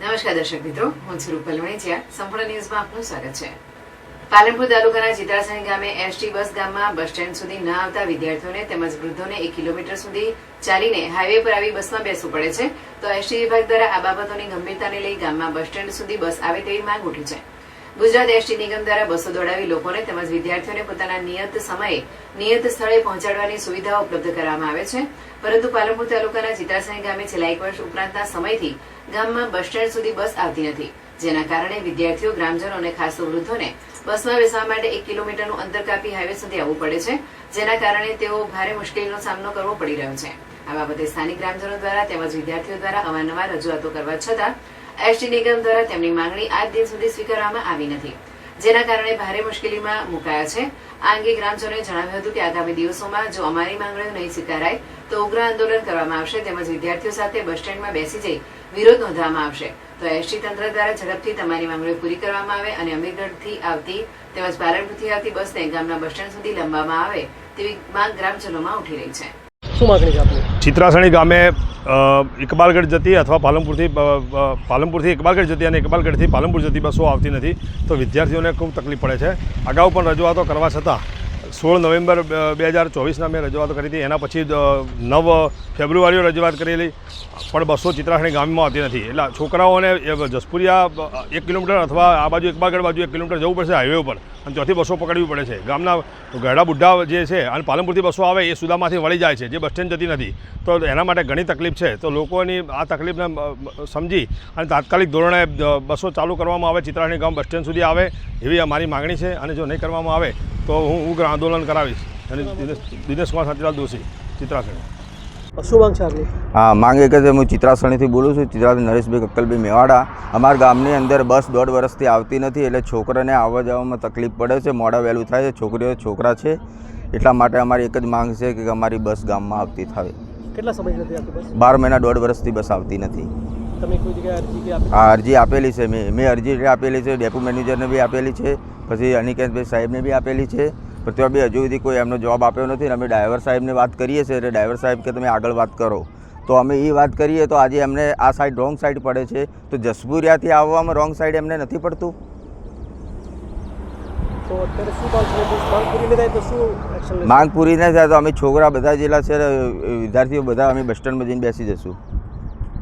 નમસ્કાર દર્શક મિત્રો, હું છું રૂપલ વણેચિયા સંપૂર્ણ ન્યૂઝમાં આપનું સ્વાગત છે. પાલનપુર તાલુકાના ચિત્રાસણી ગામે એસટી બસ ગામમાં બસ સ્ટેન્ડ સુધી ન આવતા વિદ્યાર્થીઓને તેમજ વૃદ્ધોને એક કિલોમીટર સુધી ચાલીને હાઈવે પર આવી બસમાં બેસવું પડે છે. તો એસટી વિભાગ દ્વારા આ બાબતોની ગંભીરતાને લઈ ગામમાં બસ સ્ટેન્ડ સુધી બસ આવે તેવી માંગ ઉઠી છે. ગુજરાત એસટી નિગમ દ્વારા બસો દોડાવી લોકોને તેમજ વિદ્યાર્થીઓને પોતાના નિયત સમયે નિયત સ્થળે પહોંચાડવાની સુવિધા ઉપલબ્ધ કરવામાં આવે છે. પરંતુ પાલનપુર તાલુકાના ચિત્રાસણી ગામે છેલ્લા એક વર્ષ ઉપરાંતના સમયથી ગામમાં બસ સ્ટેન્ડ સુધી બસ આવતી નથી, જેના કારણે વિદ્યાર્થીઓ, ગ્રામજનો અને ખાસ તો વૃદ્ધોને બસમાં બેસવા માટે એક કિલોમીટરનું અંતર કાપી હાઈવે સુધી આવવું પડે છે, જેના કારણે તેઓ ભારે મુશ્કેલીનો સામનો કરવો પડી રહ્યો છે. આ બાબતે સ્થાનિક ગ્રામજનો દ્વારા તેમજ વિદ્યાર્થીઓ દ્વારા અવારનવાર રજૂઆતો કરવા છતાં એસટી નિગમ દ્વારા તેમની માંગણી આજ દિન સુધી સ્વીકારવામાં આવી નથી, જેના કારણે ભારે મુશ્કેલીમાં મુકાયા છે. આ અંગે ગ્રામજનોએ જણાવ્યું હતું કે આગામી દિવસોમાં જો અમારી માંગણીઓ નહીં સ્વીકારાય, તો ઉગ્ર આંદોલન કરવામાં આવશે તેમજ વિદ્યાર્થીઓ સાથે બસ સ્ટેન્ડમાં બેસી જઈ વિરોધ નોંધવામાં આવશે. તો એસટી તંત્ર દ્વારા ઝડપથી તમારી માંગણીઓ પૂરી કરવામાં આવે અને અમીરગઢથી આવતી તેમજ પાલનપુરથી આવતી બસને ગામના બસ સ્ટેન્ડ સુધી લંબાવવામાં આવે તેવી માંગ ગ્રામજનોમાં ઉઠી રહી છે. શું માગણી છે આપની? ચિત્રાસણી ગામે ઇકબાલગઢ જતી અથવા પાલનપુરથી પાલનપુરથી ઇકબાલગઢ જતી અને ઇકબાલગઢથી પાલનપુર જતી બસો આવતી નથી. તો વિદ્યાર્થીઓને ખૂબ તકલીફ પડે છે. અગાઉ પણ રજૂઆતો કરવા છતાં સોળ નવેમ્બર બે હજાર ચોવીસના મેં રજૂઆત કરી હતી. એના પછી નવ ફેબ્રુઆરીએ રજૂઆત કરેલી. પણ બસો ચિત્રાસણી ગામમાં આવતી નથી. એટલે છોકરાઓને જસપુરિયા એક કિલોમીટર અથવા આ બાજુ ઇકબાલગઢ બાજુ એક કિલોમીટર જવું પડશે હાઈવે ઉપર. અને ત્યાંથી બસો પકડવી પડે છે. ગામના ગરડા બુઢ્ઢા જે છે અને પાલનપુરથી બસો આવે એ સુદામાંથી વળી જાય છે. જે બસ સ્ટેન્ડ જતી નથી. તો એના માટે ઘણી તકલીફ છે. તો લોકોની આ તકલીફને સમજી અને તાત્કાલિક ધોરણે બસો ચાલુ કરવામાં આવે ચિત્રાણી ગામ બસ સ્ટેન્ડ સુધી આવે એવી અમારી માગણી છે. અને જો નહીં કરવામાં આવે તો હું ઉગ્ર આંદોલન કરાવીશ. અને દિનેશ કુમાર શાંતિલાલ દોશી ચિત્રાસણી શું માંગ છે આપની હા માંગ એક જ હું ચિત્રાસણીથી બોલું છું. ચિત્રાસણી નરેશભાઈ કક્કલભાઈ મેવાડા. અમારા ગામની અંદર બસ દોઢ વર્ષથી આવતી નથી એટલે છોકરાને આવવા જવામાં તકલીફ પડે છે. મોડા વહેલું થાય છે. છોકરીઓ છોકરા છે. એટલા માટે અમારી એક જ માંગ છે કે અમારી બસ ગામમાં આવતી થાય. કેટલા સમય નથી બસ? બાર મહિના દોઢ વર્ષથી બસ આવતી નથી. તમે કોઈ જગ્યાએ અરજી આપી આ અરજી આપેલી છે. મેં મેં અરજી આપેલી છે ડેપો મેનેજરને બી આપેલી છે પછી અનિકેતભાઈ સાહેબને બી આપેલી છે. પણ ત્યાં બી હજુ સુધી કોઈ એમનો જવાબ આપ્યો નથી અને અમે ડ્રાઈવર સાહેબને વાત કરીએ છીએ. એટલે ડ્રાઈવર સાહેબ કે તમે આગળ વાત કરો. તો અમે એ વાત કરીએ તો આજે એમને આ સાઈડ રોંગ સાઈડ પડે છે. તો જસપુરિયાથી આવવામાં રોંગ સાઈડ એમને નથી પડતું? માંગ પૂરી ન થાય તો અમે છોકરા બધા જેટલા છે વિદ્યાર્થીઓ બધા અમે બસ સ્ટેન્ડમાં જઈને બેસી જશું.